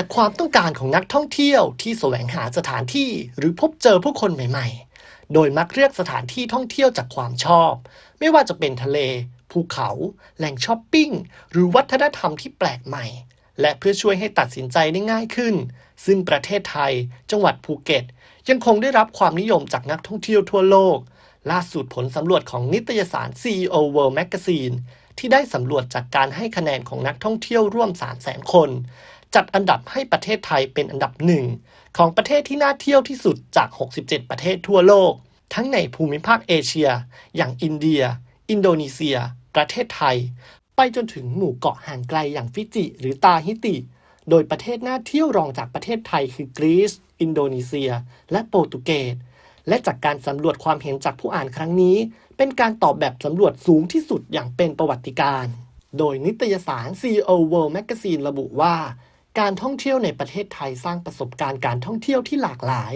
จากความต้องการของนักท่องเที่ยวที่แสวงหาสถานที่หรือพบเจอผู้คนใหม่ๆ โดยมักเลือกสถานที่ท่องเที่ยวจากความชอบ ไม่ว่าจะเป็นทะเล ภูเขา แหล่งช้อปปิ้ง หรือวัฒนธรรมที่แปลกใหม่ และเพื่อช่วยให้ตัดสินใจได้ง่ายขึ้น ซึ่งประเทศไทย จังหวัดภูเก็ต ยังคงได้รับความนิยมจากนักท่องเที่ยวทั่วโลก ล่าสุดผลสำรวจของนิตยสาร CEO World Magazine ที่ได้สำรวจจากการให้คะแนนของนักท่องเที่ยวร่วม 300,000 คน จัดอันดับให้ประเทศไทยเป็นอันดับหนึ่งของประเทศที่น่าเที่ยวที่สุดจาก 67 ประเทศทั่วโลก ทั้งในภูมิภาคเอเชีย อย่างอินเดีย อินโดนีเซีย ประเทศไทย ไปจนถึงหมู่เกาะห่างไกลอย่างฟิจิ หรือตาฮิติ โดยประเทศน่าเที่ยวรองจากประเทศไทยคือกรีซ อินโดนีเซีย และโปรตุเกส และจากการสำรวจความเห็นจากผู้อ่านครั้งนี้ เป็นการตอบแบบสำรวจสูงที่สุดอย่างเป็นประวัติการณ์โดยนิตยสาร CEO World Magazine ระบุว่า การท่องเที่ยวในประเทศไทยสร้างประสบการณ์การท่องเที่ยวที่หลากหลาย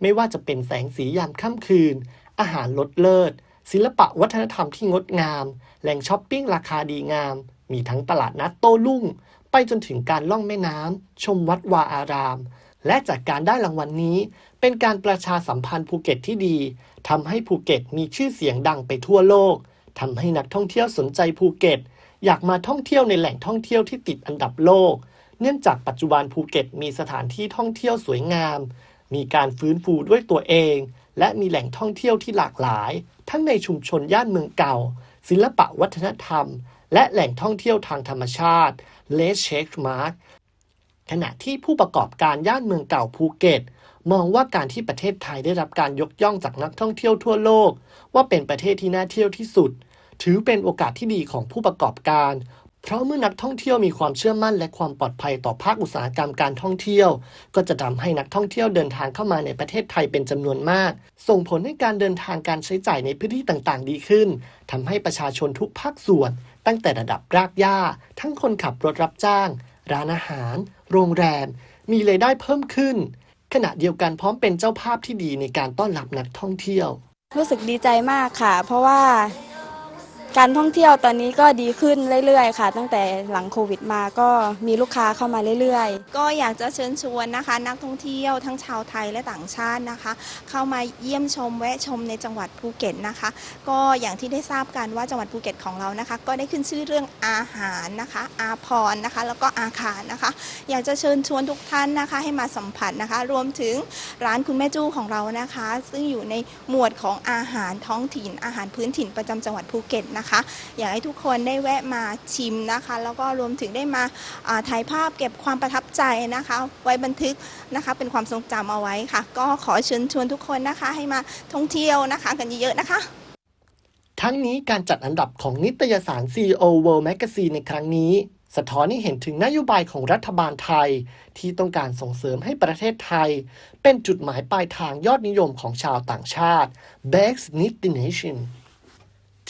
ไม่ว่าจะเป็นแสงสียามค่ำคืน อาหารลดเลิศ ศิลปะวัฒนธรรมที่งดงาม แหล่งช้อปปิ้งราคาดีงาม มีทั้งตลาดนัดโต้รุ่ง ไปจนถึงการล่องแม่น้ำ ชมวัดวาอาราม และจากการได้รางวัลนนี้ เป็นการประชาสัมพันธ์ภูเก็ตที่ดีทำให้ภูเก็ตมีชื่อเสียงดังไปทั่วโลกทำให้นักท่องเที่ยวสนใจภูเก็ต อยากมาท่องเที่ยวในแหล่งท่องเที่ยวที่ติดอันดับโลก เนื่องจากปัจจุบันภูเก็ตมีสถานที่ท่องเที่ยวสวยงาม มีการฟื้นฟูด้วยตัวเอง และมีแหล่งท่องเที่ยวที่หลากหลาย ทั้งในชุมชนย่านเมืองเก่า ศิลปะวัฒนธรรม และแหล่งท่องเที่ยวทางธรรมชาติเลสเชคมาร์กขณะที่ผู้ประกอบการย่านเมืองเก่าภูเก็ต มองว่าการที่ประเทศไทยได้รับการยกย่องจากนักท่องเที่ยวทั่วโลก ว่าเป็นประเทศที่น่าเที่ยวที่สุด ถือเป็นโอกาสที่ดีของผู้ประกอบการ เพราะเมื่อนักท่องเที่ยวมีความเชื่อมั่นและความปลอดภัยต่อภาคอุตสาหกรรมการท่องเที่ยว ก็จะทำให้นักท่องเที่ยวเดินทางเข้ามาในประเทศไทยเป็นจำนวนมาก ส่งผลให้การเดินทางการใช้จ่ายในพื้นที่ต่างๆ ดีขึ้นทำให้ประชาชนทุกภาคส่วน ตั้งแต่ระดับรากหญ้า ทั้งคนขับรถรับจ้าง ร้านอาหาร โรงแรม มีรายได้เพิ่มขึ้น ขณะเดียวกันพร้อมเป็นเจ้าภาพที่ดีในการต้อนรับนักท่องเที่ยว รู้สึกดีใจมากค่ะ เพราะว่า การท่องเที่ยวตอนนี้ก็ดีขึ้นเรื่อยๆ ค่ะ ตั้งแต่หลังโควิดมาก็มีลูกค้าเข้ามาเรื่อยๆ ก็อยากจะเชิญชวนนะคะ นักท่องเที่ยวทั้งชาวไทยและต่างชาตินะคะ เข้ามาเยี่ยมชมแวะชมในจังหวัดภูเก็ตนะคะ ก็อย่างที่ได้ทราบกันว่าจังหวัดภูเก็ตของเรานะคะ ก็ได้ขึ้นชื่อเรื่องอาหารนะคะ อาพรนะคะ แล้วก็อาคารนะคะ อยากจะเชิญชวนทุกท่านนะคะ ให้มาสัมผัสนะคะ รวมถึงร้านคุณแม่จู้ของเรานะคะ ซึ่งอยู่ในหมวดของอาหารท้องถิ่นอาหารพื้นถิ่นประจำจังหวัดภูเก็ตนะคะอยากให้ทุกคนได้แวะมาชิมนะคะ แล้วก็รวมถึงได้มาาถ่ายภาพเก็บความประทับใจนะคะ ไว้บันทึกนะคะเป็นความทรงจำเอาไว้ค่ะ ก็ขอเชิญชวนทุกคนนะคะ ให้มาท่องเที่ยวนะคะ กันเยอะๆนะคะทั้งนี้การจัดอันดับของนิตยสาร CEO World Magazine ในครั้งนี้ สะท้อนให้เห็นถึงนโยบายของรัฐบาลไทย ที่ต้องการส่งเสริมให้ประเทศไทย เป็นจุดหมายปลายทางยอดนิยมของชาวต่างชาติ Best Destination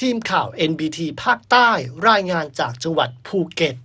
ทีมข่าว NBT ภาคใต้รายงานจากจังหวัดภูเก็ต